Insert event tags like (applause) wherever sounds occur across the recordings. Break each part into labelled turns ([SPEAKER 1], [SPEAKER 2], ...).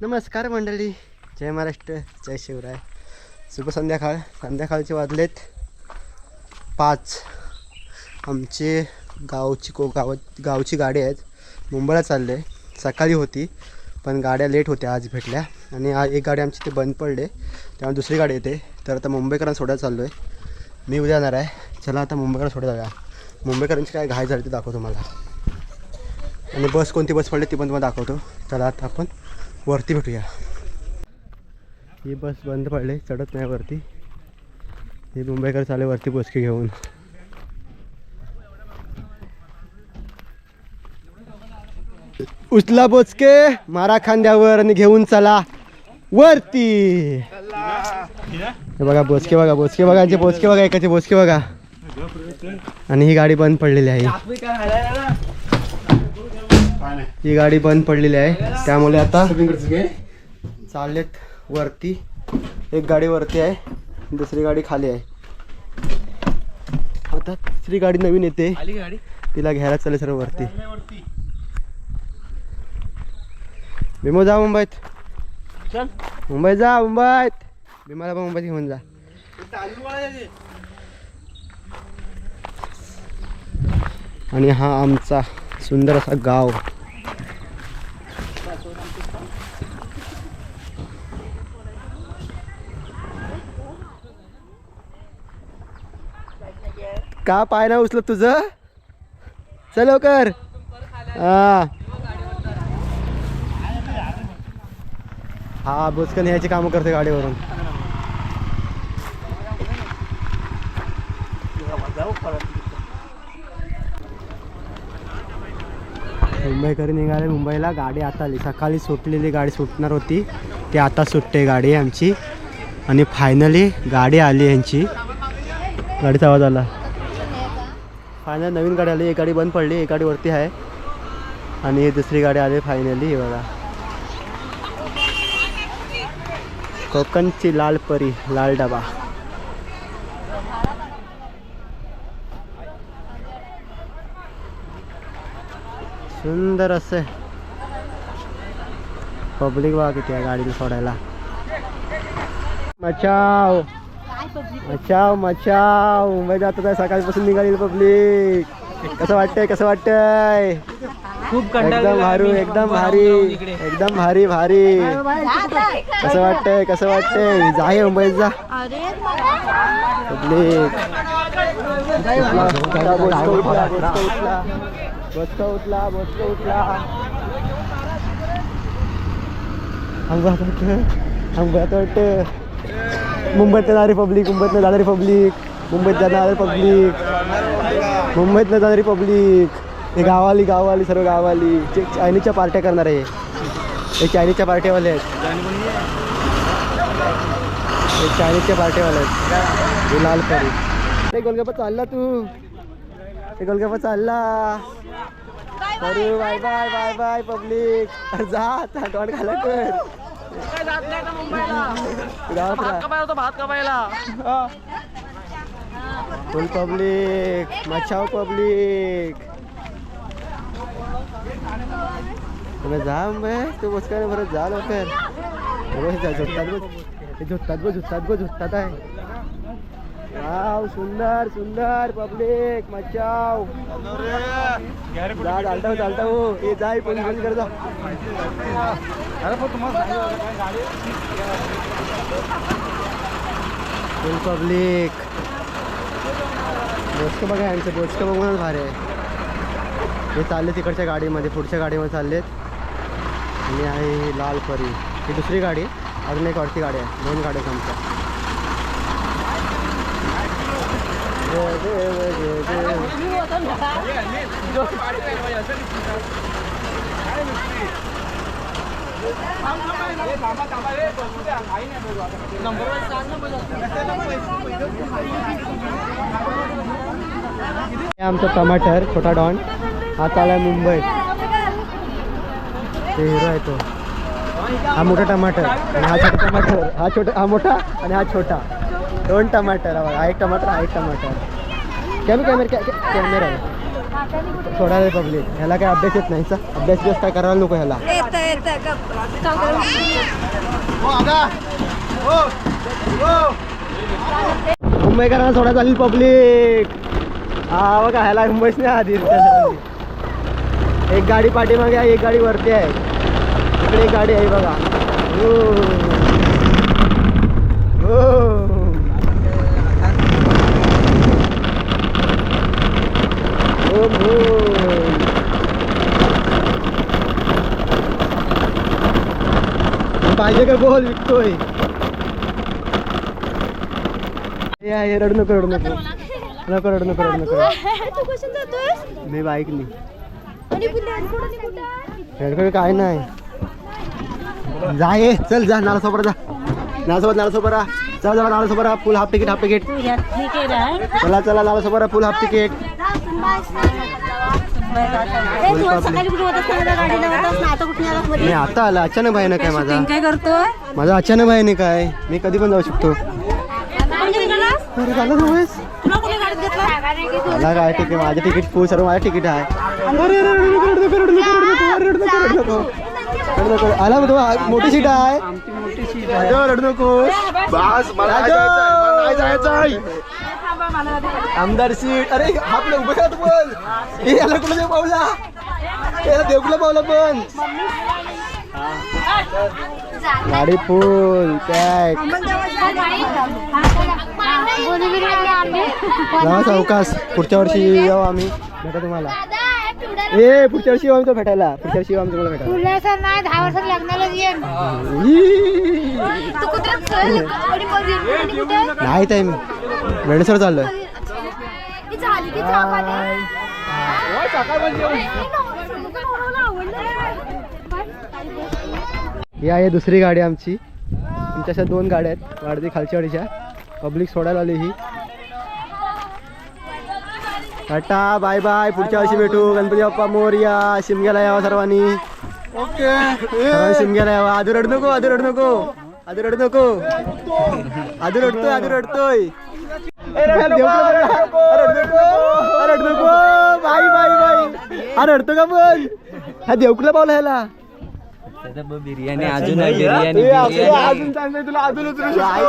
[SPEAKER 1] नमस्कार मंडळी. जय महाराष्ट्र जय शिवराय. शुभ संध्याकाळ. संध्याकाळचे वाजलेत पाच. आमचे गावची को गाव गावची गाडी आहेत. मुंबईला चालले. सकाळी होती पण गाड्या लेट होत्या आज भेटल्या. आणि आज एक गाडी आमची ते बंद पडले. त्यामुळे दुसरी गाडी येते. तर आता मुंबईकरांना सोडायला चाललो आहे मी उद्या येणार आहे. चला आता मुंबईकडे सोडायला जाऊया. मुंबईकरांची काय घाय झाली ते दाखवतो मला. आणि बस कोणती बस पडली ती पण तुम्हाला दाखवतो. चला आता आपण वरती भेटूया. ही बस बंद पडली चढत नाही वरती. ही मुंबईकर चाले वरती बोचकी घेऊन. उचला बोचके मारा खांद्यावर आणि घेऊन चला वरती. हे बघा बोचके बघा बोचके बघा यांचे बोचके बघा एकाचे बोचके बघा. आणि ही गाडी बंद पडलेली आहे. ही गाडी बंद पडलेली आहे. त्यामुळे आता चाललेत वरती. एक गाडी वरती आहे. दुसरी गाडी खाली आहे. आता तिसरी गाडी नवीन येते. तिला घ्यायला चालेल सर्व वरती. भीमो जा मुंबईत. मुंबईत जा मुंबईत. भीमाला पण मुंबईत घेऊन जा. आणि हा आमचा सुंदर असा गाव. का पाय ना उचलत तुझं? चल लवकर. हा. हा बुचकन यायची कामं करते गाडीवरून. मुंबईकर निघाले मुंबईला गाडी आता आली. सकाळी सुटलेली गाडी सुटणार होती. ती आता सुटते गाडी आमची. आणि फायनली गाडी आली यांची गाडीचा आवाज आला. फायनल नवीन गाडी आली. एक गाडी बंद पडली एक गाडी वरती आहे. आणि दुसरी गाडी आली फायनली बघा. कोकणची लाल परी लाल डबा. सुंदर असे पब्लिक बघा किती आहे गाडीला सोडायला. मचाव! मचाव मचाव. मुंबई जात आहे सकाळपासून निघाली पब्लिक. कसं वाटतंय कसं वाटतंय?
[SPEAKER 2] खूप
[SPEAKER 1] एकदम भारी एकदम भारी एकदम भारी भारी. कसं वाटतंय कसं वाटतंय? जा हे मुंबईत जा. पब्लिक. उठला, उठला, उठला, उठला. बसका उठला बसका उठला. अंगात वाटतं अंगात वाटतं मुंबईत जाणारी पब्लिक मुंबईत जाणारी पब्लिक मुंबईत जाणारी पब्लिक मुंबईत जाणारी पब्लिक. हे गावाली गावाली सर्व गावाली जे चायनीजच्या पार्ट्या करणार. आहे हे चायनीजच्या पार्ट्यावाले आहेत. हे चायनीजच्या पार्ट्यावाले आहेत. हे लाल परी ते गोलगप्पा चालला तू. ते गोलगप्पा चालला. अरे bye bye bye bye. Public. जा आता तोंड खाला कर गावात राहा.
[SPEAKER 2] भात कपायला.
[SPEAKER 1] फुल पब्लिक मचाव पब्लिक तुम्ही जा बे तू जा लवकर. हो, हे जा, बघ हे झुटतात बघ झुटतात बघ झुटतात आहे. वाव सुंदर सुंदर पब्लिक मचाव जा चालता हो चालता हो. हे जाय पोलीस बंद कर फुल पब्लिक बोचकं बघा यांचं बोचकं बघूनच भारी. आहे हे चालले तिकडच्या गाडीमध्ये पुढच्या गाडीमध्ये चाललेत. आणि आहे लाल परी. ही दुसरी गाडी अजून एक वरती गाडी आहे. दोन गाड्या आमच्या जय देव जय देव हे आमचं टमाटर छोटा डॉन हा चालाय मुंबईत ते हिरो आहे तो. हा मोठा टमाटर आणि हा छोटा टमाटर. हा छोटा हा मोठा आणि हा छोटा. दोन टमाटर हा बघा हा एक टमाटर हा एक टमाटर. कॅमे कॅमेरा कॅमेरा आहे सोडायला पब्लिक. ह्याला काय अभ्यास येत नाही चा? अभ्यास बिभ्यास काय करायला नको ह्याला.
[SPEAKER 2] येतं येतं
[SPEAKER 1] मुंबईकरांना सोडा चालेल पब्लिक. हा बघा ह्याला मुंबईच नाही आधी एक गाडी पाठीमागे आहे एक गाडी वरती आहे. इकडे एक गाडी आहे बघा. हो. हो. हो, हो. पाहिजे का बोल विकतोय? हे रडू नको रडू नको. नको रडू नको रडू नको. मी
[SPEAKER 2] कुठं नाही
[SPEAKER 1] काय नाही. जा ये चल जा नालासोबत जा. नालासोबत नालासोबत राहा. चला चला नालासोबत राहा. Full half ticket half ticket चला चला नालासोबत राहा. फुल हाफ तिकीट
[SPEAKER 2] ना ना
[SPEAKER 1] मी आता आला. अचानक भाई काय माझा.
[SPEAKER 2] काय करतोय?
[SPEAKER 1] माझा अचानक भाई काय. मी कधी पण जाऊ शकतो. मला काय ठीक आहे माझं तिकीट फुल सर्व माझं तिकीट आहे. रडू नको. आला मग तो मोठी सीट आहे. रडू नको. आमदार सीट. अरे आपलं उभं राहत पण. हे याला कुठं देव पावला? याला देवकुला पावला पण? गाडी फुल काय जावा सावकाश पुढच्या वर्षी येऊ आम्ही. भेटा तुम्हाला. ए पुढच्या वर्षी आम्ही तो भेटायला. पुढच्या वर्षी आम्ही तुम्हाला भेटायला.
[SPEAKER 2] सर नाही दहा वर्षात लग्नाला येईन.
[SPEAKER 1] नाही ताई मी वेळेसर चाललोय. ही आहे दुसरी गाडी आमची. आमच्या अशा दोन गाड्या आहेत वाढती खालच्या वाडीच्या. पब्लिक सोडायला आली ही. Tata bye bye. पुढच्या वर्षी भेटू. गणपती बाप्पा मोरया शिमग्याला यावा सर्वांनी. सर्वांनी शिमग्याला यावा. आधी रडू नको आधी रडू नको. आधी रडू नको. आधी रडतोय आधी रडतोय. देवकुला बोलला. रडू नको, रडू नको. बाई बाई बाई हा रडतो का पण? हा देवकुला पावला ह्याला.
[SPEAKER 3] बिर्याणी अजून बिर्याणी
[SPEAKER 1] अजून तुला अजून उतरू शकतो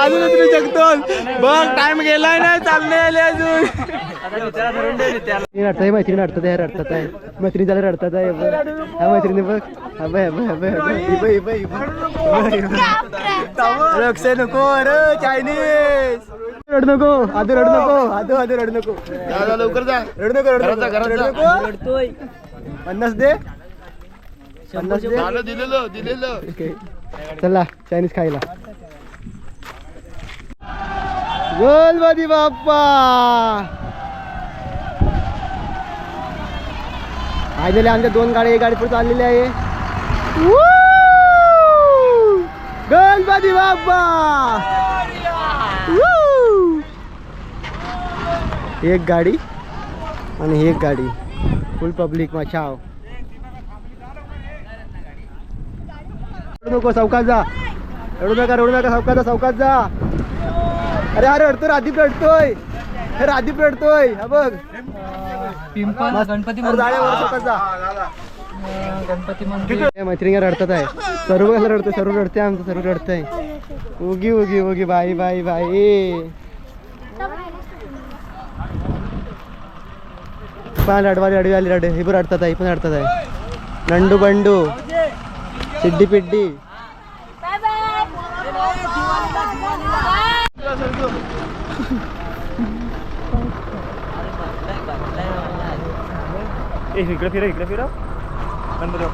[SPEAKER 1] अजून उतरू शकतो बघ टाइम गेलाय ना चालले आले अजून. रडताय मैत्रीण रडतात आहे रडतात आहे. मैत्रीण झालं रडतात आहे बघ. हा मैत्रिणी बघ. बघ. ही बघ. लक्ष नको अरे चायनीज. रडू नको आधी रडू नको. आधी आधी रडू नको. लवकर जा. रडू नको रडू नको. रडू नको. पन्नास दे. पन्नास दे.
[SPEAKER 4] दिलेलं दिलेलं.
[SPEAKER 1] ओके चला चायनीज खायला. गणपती बाप्पा. फायनली आमच्या दोन गाड्या एक गाडी पुढे चाललेली आहे. Woo! गणपती बाप्पा. Woo! एक गाडी आणि एक गाडी. फुल पब्लिक माछाव रडू नको सावकाश जा. रडू नका रडू नका सावकाश जा सावकाश जा. अरे अरे रडतो रादीप रडतोय. हे रादीप रडतोय. हा बघ. मस्त.
[SPEAKER 3] गणपती
[SPEAKER 1] सावकाश जा.
[SPEAKER 3] गणपती मंदिर.
[SPEAKER 1] मैत्रिणी रडतात आहे. सर्व कसं रडतोय सर्व रडते आमचं सर्व रडतंय. उगी उगी उगी बाई बाई बाई. पण रडवाली रडवी आली रड हे पण रडतात आहे हे पण रडतात आहे नंडू बंडू सिड्डी पिड्डी
[SPEAKER 4] इकडे फिरा इकडे फिरा गणपती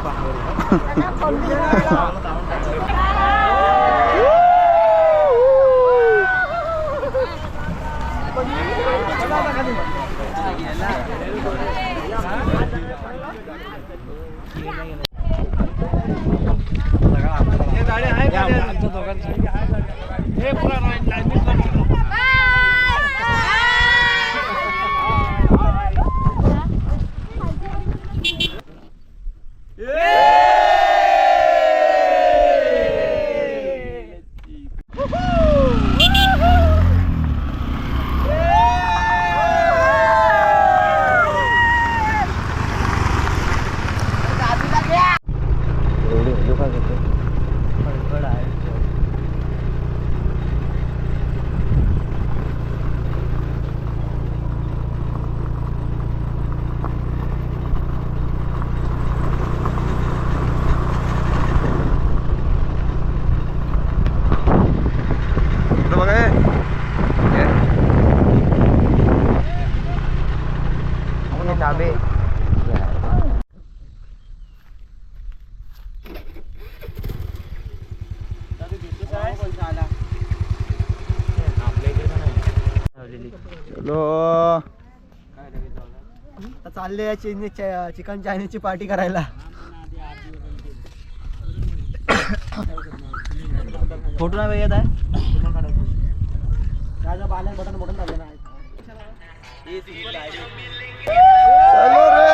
[SPEAKER 4] गाडी
[SPEAKER 1] आहे Grabe. चलो. चालले चिकन चायनीची पार्टी करायला.
[SPEAKER 4] फोटो नाही येत आहे? बटन बटन झालं ना. चलो रे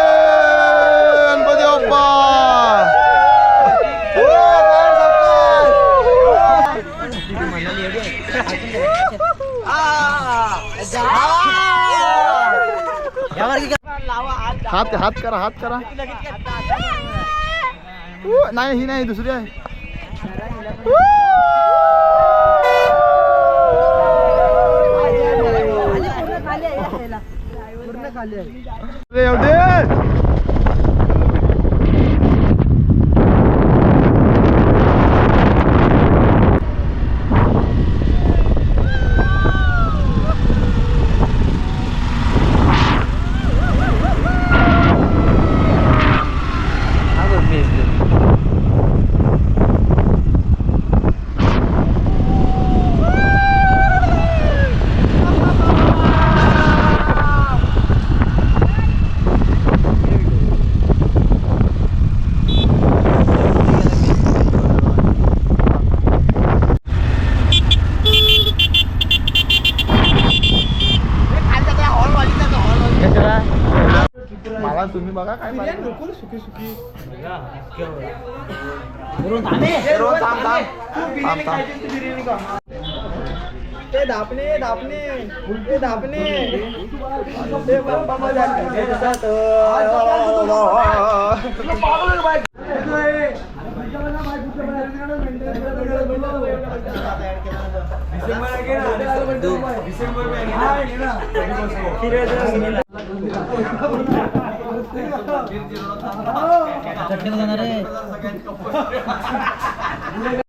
[SPEAKER 4] गणपती बाप्पा। हात हात करा हात करा। नाही ही नाही दुसरी आहे.
[SPEAKER 1] पूर्ण खाली
[SPEAKER 3] बघा
[SPEAKER 4] काय बिर्याणी नको सुकी सुकी रोहन थांब थांब. थांब थांब.
[SPEAKER 1] ते दापणे दापणे. उलटे दापणे. ते बाबा माझ्या दिसत डिसेंबर में (laughs) जाणार आहे.